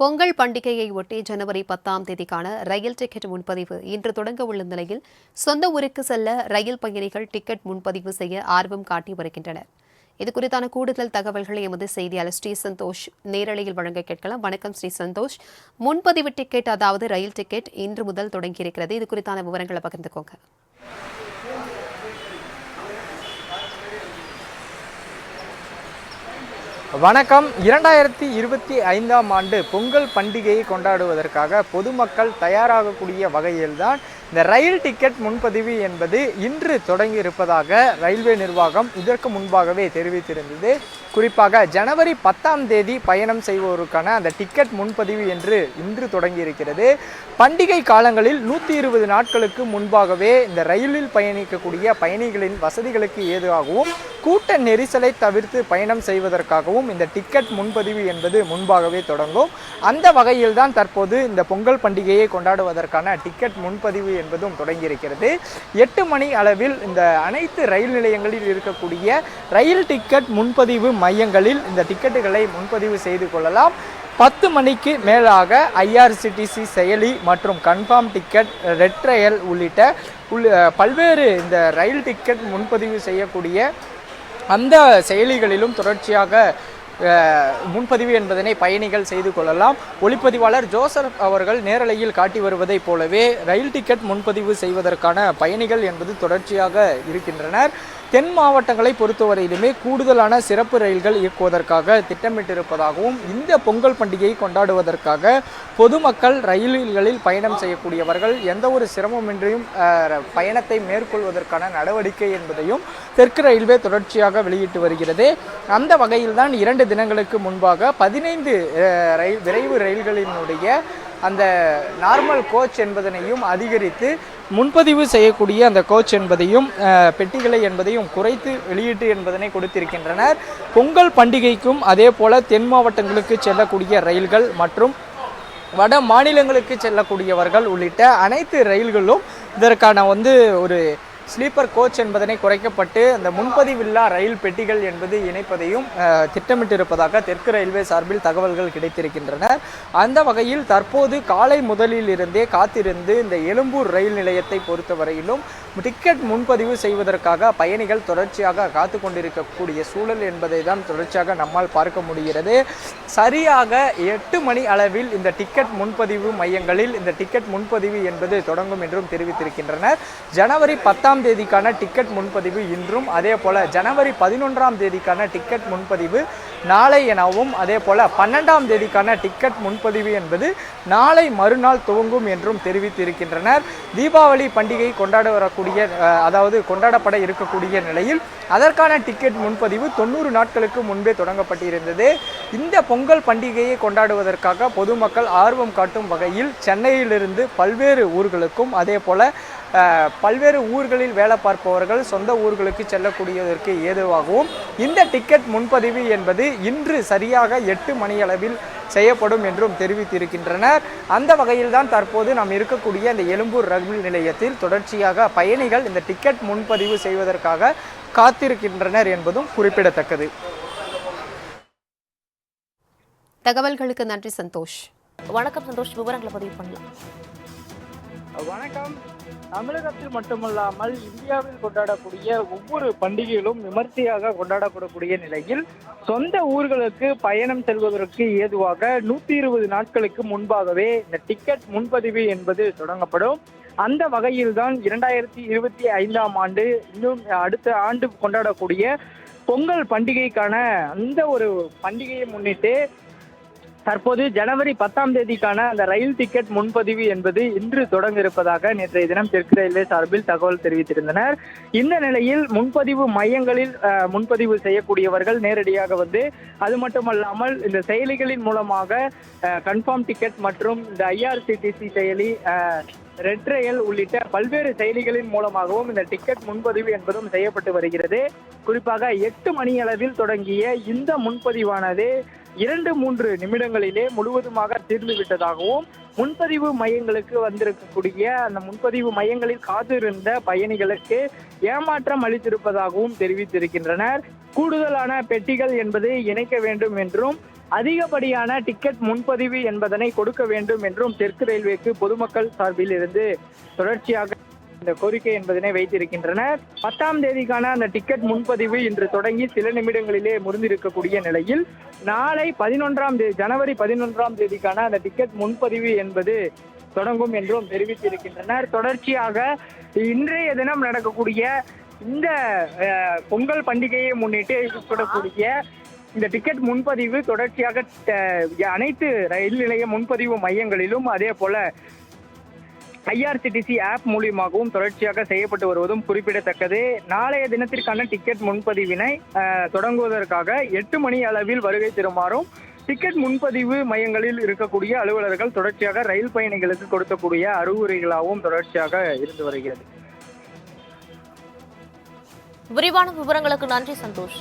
பொங்கல் பண்டிகையை ஒட்டி ஜனவரி பத்தாம் தேதிக்கான ரயில் டிக்கெட் முன்பதிவு இன்று தொடங்க உள்ள நிலையில் சொந்த ஊருக்கு செல்ல ரயில் பயணிகள் டிக்கெட் முன்பதிவு செய்ய ஆர்வம் காட்டி வருகின்றனர். இது குறித்தான கூடுதல் தகவல்களை எமது செய்தியாளர் ஸ்ரீ சந்தோஷ் நேரலையில் வழங்க கேட்கலாம். வணக்கம் ஸ்ரீ சந்தோஷ். முன்பதிவு டிக்கெட் அதாவது ரயில் டிக்கெட் இன்று முதல் தொடங்கியிருக்கிறது. இது குறித்தான விவரங்களை பகிர்ந்துக்கோங்க. வணக்கம். இரண்டாயிரத்தி இருபத்தி ஐந்தாம் ஆண்டு பொங்கல் பண்டிகையை கொண்டாடுவதற்காக பொதுமக்கள் தயாராகக்கூடிய வகையில்தான் இந்த ரயில் டிக்கெட் முன்பதிவு என்பது இன்று தொடங்கி இருப்பதாக ரயில்வே நிர்வாகம் இதற்கு முன்பாகவே தெரிவித்திருந்தது. குறிப்பாக ஜனவரி பத்தாம் தேதி பயணம் செய்வோருக்கான அந்த டிக்கெட் முன்பதிவு என்று இன்று தொடங்கி இருக்கிறது பண்டிகை காலங்களில் நூற்றி இருபது நாட்களுக்கு முன்பாகவே இந்த ரயிலில் பயணிக்கக்கூடிய பயணிகளின் வசதிகளுக்கு ஏதுவாகவும் கூட்ட நெரிசலை தவிர்த்து பயணம் செய்வதற்காகவும் இந்த டிக்கெட் முன்பதிவு என்பது முன்பாகவே தொடங்கும். அந்த வகையில்தான் தற்போது இந்த பொங்கல் பண்டிகையை கொண்டாடுவதற்கான டிக்கெட் முன்பதிவு என்பதும் தொடங்கியிருக்கிறது. எட்டு மணி அளவில் இந்த அனைத்து ரயில் நிலையங்களில் இருக்கக்கூடிய ரயில் டிக்கெட் முன்பதிவு மையங்களில் இந்த டிக்கெட்டுகளை முன்பதிவு செய்து கொள்ளலாம். பத்து மணிக்கு மேலாக ஐஆர்சிடிசி செயலி மற்றும் கன்ஃபார்ம் டிக்கெட் ரெட் ரயில் உள்ளிட்ட பல்வேறு இந்த ரயில் டிக்கெட் முன்பதிவு செய்யக்கூடிய அந்த செயலிகளிலும் தொடர்ச்சியாக முன்பதிவு என்பதனை பயணிகள் செய்து கொள்ளலாம். ஒளிப்பதிவாளர் ஜோசப் அவர்கள் நேரலையில் காட்டி வருவதைப் போலவே ரயில் டிக்கெட் முன்பதிவு செய்வதற்கான பயணிகள் என்பது தொடர்ச்சியாக இருக்கின்றனர். தென் மாவட்டங்களை பொறுத்தவரையிலுமே கூடுதலான சிறப்பு ரயில்கள் இயக்குவதற்காக திட்டமிட்டிருப்பதாகவும் இந்த பொங்கல் பண்டிகையை கொண்டாடுவதற்காக பொதுமக்கள் ரயில்களில் பயணம் செய்யக்கூடியவர்கள் எந்த ஒரு சிரமமின்றியும் பயணத்தை மேற்கொள்வதற்கான நடவடிக்கை என்பதையும் தெற்கு ரயில்வே தொடர்ச்சியாக வெளியிட்டு வருகிறது. அந்த வகையில்தான் இரண்டு தினங்களுக்கு முன்பாக பதினைந்து ரயில் விரைவு ரயில்களினுடைய அந்த நார்மல் கோச் என்பதனையும் அதிகரித்து முன்பதிவு செய்யக்கூடிய அந்த கோச் என்பதையும் பெட்டிகளை என்பதையும் குறைத்து வெளியீட்டு என்பதனை கொடுத்திருக்கின்றனர். பொங்கல் பண்டிகைக்கும் அதே போல தென் மாவட்டங்களுக்கு செல்லக்கூடிய ரயில்கள் மற்றும் வட மாநிலங்களுக்கு செல்லக்கூடியவர்கள் உள்ளிட்ட அனைத்து ரயில்களும் இதற்கான வந்து ஒரு ஸ்லீப்பர் கோச் என்பதனை குறைக்கப்பட்டு அந்த முன்பதிவில்லா ரயில் பெட்டிகள் என்பது இணைப்பதையும் திட்டமிட்டிருப்பதாக தெற்கு ரயில்வே சார்பில் தகவல்கள் கிடைத்திருக்கின்றன. அந்த வகையில் தற்போது காலை முதலில் இருந்தே காத்திருந்து இந்த எழும்பூர் ரயில் நிலையத்தை பொறுத்தவரையிலும் டிக்கெட் முன்பதிவு செய்வதற்காக பயணிகள் தொடர்ச்சியாக காத்து கொண்டிருக்கக்கூடிய சூழல் என்பதை தான் தொடர்ச்சியாக நம்மால் பார்க்க முடிகிறது. சரியாக எட்டு மணி அளவில் இந்த டிக்கெட் முன்பதிவு மையங்களில் இந்த டிக்கெட் முன்பதிவு என்பது தொடங்கும் என்றும் தெரிவித்திருக்கின்றனர். ஜனவரி பத்தாம் தேதிக்கான டிக்கெட் முன்பதிவு இன்றும். அதே போல ஜனவரி பதினொன்றாம் தேதிக்கான டிக்கெட் முன்பதிவு நாளை எனவும் அதே போல பன்னெண்டாம் தேதிக்கான டிக்கெட் முன்பதிவு என்பது நாளை மறுநாள் துவங்கும் என்றும் தெரிவித்திருக்கின்றனர். தீபாவளி பண்டிகை கொண்டாட வரக்கூடிய அதாவது கொண்டாடப்பட இருக்கக்கூடிய நிலையில் அதற்கான டிக்கெட் முன்பதிவு தொண்ணூறு நாட்களுக்கு முன்பே தொடங்கப்பட்டிருந்தது. இந்த பொங்கல் பண்டிகையை கொண்டாடுவதற்காக பொதுமக்கள் ஆர்வம் காட்டும் வகையில் சென்னையிலிருந்து பல்வேறு ஊர்களுக்கும் அதே போல பல்வேறு ஊர்களில் வேலை பார்ப்பவர்கள் சொந்த ஊர்களுக்கு செல்லக்கூடியதற்கு ஏதுவாகவும் இந்த டிக்கெட் முன்பதிவு என்பது இன்று சரியாக எட்டு மணியளவில் செய்யப்படும் என்றும் தெரிவித்திருக்கின்றனர். அந்த வகையில்தான் தற்போது நாம் இருக்கக்கூடிய இந்த எழும்பூர் ரயில் நிலையத்தில் தொடர்ச்சியாக பயணிகள் இந்த டிக்கெட் முன்பதிவு செய்வதற்காக காத்திருக்கின்றனர் என்பதும் குறிப்பிடத்தக்கது. தகவல்களுக்கு நன்றி சந்தோஷ். வணக்கம் சந்தோஷ் விவரங்களை பதிவு பண்ணலாம். வணக்கம். தமிழகத்தில் மட்டுமல்லாமல் இந்தியாவில் கொண்டாடக்கூடிய ஒவ்வொரு பண்டிகைகளும் விமர்சையாக கொண்டாடப்படக்கூடிய நிலையில் சொந்த ஊர்களுக்கு பயணம் செல்வதற்கு ஏதுவாக நூத்தி இருபது நாட்களுக்கு முன்பாகவே இந்த டிக்கெட் முன்பதிவு என்பது தொடங்கப்படும். அந்த வகையில்தான் இரண்டாயிரத்தி இருபத்தி ஐந்தாம் ஆண்டு இன்னும் அடுத்த ஆண்டு கொண்டாடக்கூடிய பொங்கல் பண்டிகைக்கான அந்த ஒரு பண்டிகையை முன்னிட்டு தற்போது ஜனவரி பத்தாம் தேதிக்கான அந்த ரயில் டிக்கெட் முன்பதிவு என்பது இன்று தொடங்க இருப்பதாக நேற்றைய தினம் தெற்கு ரயில்வே சார்பில் தகவல் தெரிவித்திருந்தனர். இந்த நிலையில் முன்பதிவு மையங்களில் முன்பதிவு செய்யக்கூடியவர்கள் நேரடியாக வந்து அது மட்டுமல்லாமல் இந்த செயலிகளின் மூலமாக கன்ஃபார்ம் டிக்கெட் மற்றும் இந்த ஐஆர்சிடிசி செயலி ரெட் ரயில் உள்ளிட்ட பல்வேறு செயலிகளின் மூலமாகவும் இந்த டிக்கெட் முன்பதிவு என்பதும் செய்யப்பட்டு வருகிறது. குறிப்பாக எட்டு மணி அளவில் தொடங்கிய இந்த முன்பதிவானது இரண்டு மூன்று நிமிடங்களிலே முழுவதுமாக தீர்ந்து விட்டதாகவும் முன்பதிவு மையங்களுக்கு வந்திருக்கக்கூடிய அந்த முன்பதிவு மையங்களில் காத்திருந்த பயணிகளுக்கு ஏமாற்றம் அளித்திருப்பதாகவும் தெரிவித்திருக்கின்றனர். கூடுதலான பெட்டிகள் என்பதை இணைக்க வேண்டும் என்றும் அதிகப்படியான டிக்கெட் முன்பதிவு என்பதனை கொடுக்க வேண்டும் என்றும் தெற்கு ரயில்வேக்கு பொதுமக்கள் சார்பில் இருந்து தொடர்ச்சியாக இந்த கோரிக்கை என்பதனை வைத்திருக்கின்றனர். பத்தாம் தேதிக்கான அந்த டிக்கெட் முன்பதிவு இன்று தொடங்கி சில நிமிடங்களிலே முடிந்திருக்கக்கூடிய நிலையில் நாளை பதினொன்றாம் தேதி ஜனவரி பதினொன்றாம் தேதிக்கான அந்த டிக்கெட் முன்பதிவு என்பது தொடங்கும் என்றும் தெரிவித்திருக்கின்றனர். தொடர்ச்சியாக இன்றைய தினம் நடக்கக்கூடிய இந்த பொங்கல் பண்டிகையை முன்னிட்டு ஏற்படக்கூடிய இந்த டிக்கெட் முன்பதிவு தொடர்ச்சியாக அனைத்து ரயில் நிலைய முன்பதிவு மையங்களிலும் அதே போல ஐஆர்சிடிசி ஆப் மூலியமாகவும் தொடர்ச்சியாக செய்யப்பட்டு வருவதும் குறிப்பிடத்தக்கது. நாளைய தினத்திற்கான டிக்கெட் முன்பதிவினை தொடங்குவதற்காக எட்டு மணி அளவில் வருகை தருமாறும் டிக்கெட் முன்பதிவு மையங்களில் இருக்கக்கூடிய அலுவலர்கள் தொடர்ச்சியாக ரயில் பயணிகளுக்கு கொடுக்கக்கூடிய அறிவுரைகளாகவும் தொடர்ச்சியாக இருந்து வருகிறது. விரிவான விவரங்களுக்கு நன்றி சந்தோஷ்.